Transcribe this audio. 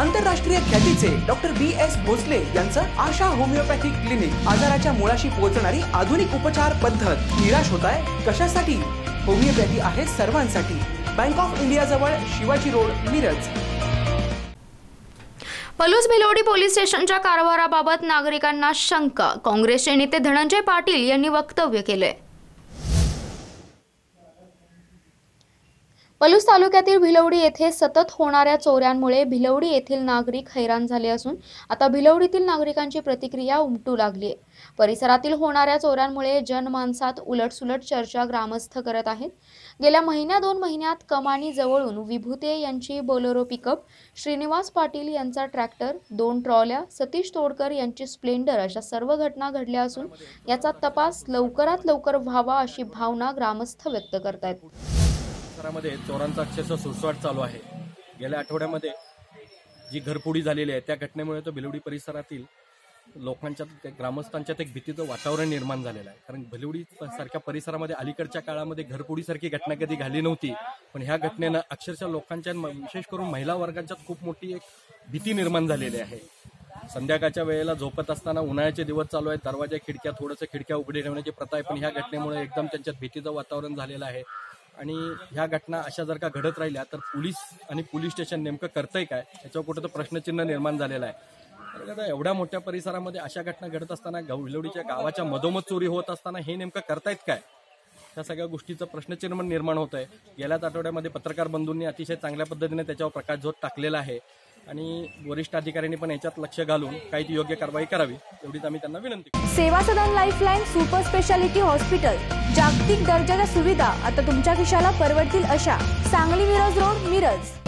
आंतरराष्ट्रीय ख्यातीचे doctor B S Bhosale यांचं आशा होमिओपॅथिक क्लिनिक आजाराच्या मुळाशी पोहोचणारी आधुनिक उपचार पद्धत. निराश होत आहे कशासाठी? होमिओपॅथी आहे सर्वांसाठी. बँक ऑफ इंडिया जवळ शिवाजी रोड मिरज. पलूस भिलवडी पोलीस स्टेशनच्या कारभाराबाबत नागरिकांना शंका. काँग्रेसचे नेते धनंजय पाटील यांनी वक्तव्य केलंय. पलूस तालुक्यातील भिलवडी येथे सतत होणाऱ्या चोऱ्यांमुळे भिलवडी येथील नागरिक हैराण झाले असून आता भिलवडीतील नागरिकांची प्रतिक्रिया उमटू लागली आहे. परिसरातील होणाऱ्या चोऱ्यांमुळे जनमानसात उलटसुलट चर्चा ग्रामस्थ करत आहेत. गेल्या महिन्या दोन महिन्यात कमानी जवळून विभूते यांची बोलेरो पिकअप श्रीनिवास पाटील यांचा ट्रॅक्टर दोन ट्रॉल्या सतीश तोडकर यांची स्प्लेंडर अशा सर्व घटना घडल्या असून याचा तपास लवकरात लवकर व्हावा अशी भावना ग्रामस्थ व्यक्त करतायत. परिसरामध्ये चोरांचा अक्षरशः सुळसुळाट चालू आहे. गेल्या आठवड्यामध्ये जी घरपुडी झालेली आहे त्या घटनेमुळे तो भिलवडी परिसरातील लोकांच्यात त्या ग्रामस्थांच्यात एक भीतीचं वातावरण निर्माण झालेलं आहे. कारण भिलवडी सारख्या परिसरामध्ये अलीकडच्या काळामध्ये घरफोडीसारखी घटना कधी घाली नव्हती पण ह्या घटनेनं अक्षरशः लोकांच्या विशेष करून महिला वर्गांच्यात खूप मोठी एक भीती निर्माण झालेली आहे. संध्याकाळच्या वेळेला झोपत असताना उन्हाळ्याचे दिवस चालू आहेत दरवाजा खिडक्या थोडंसं खिडक्या उघडी ठेवण्याची प्रथा आहे पण ह्या घटनेमुळे एकदम त्यांच्यात भीतीचं वातावरण झालेलं आहे. आणि ह्या घटना अशा जर का घडत राहिल्या तर पोलीस आणि पोलीस स्टेशन नेमकं करतंय काय? याच्यावर कुठं तर प्रश्नचिन्ह निर्माण झालेलं आहे. आता एवढ्या मोठ्या परिसरामध्ये अशा घटना घडत असताना गवलवडीच्या गावाच्या मधोमध चोरी होत असताना हे नेमकं करतायत काय? त्या सगळ्या गोष्टीचं प्रश्नचिन्ह निर्माण होत आहे गेल्याच आठवड्यामध्ये पत्रकार बंधूंनी अतिशय चांगल्या पद्धतीने त्याच्यावर प्रकाशझोत टाकलेला आहे. आणि वरिष्ठ अधिकाऱ्यांनी पण याच्यात लक्ष घालून काही ती योग्य कारवाई करावी एवढीच आम्ही त्यांना विनंती Seva Sadan lifeline super speciality hospital जागतिक दर्जाच्या सुविधा आता तुमच्या खिशाला परवडतील अशा सांगली मिरज रोड मिरज.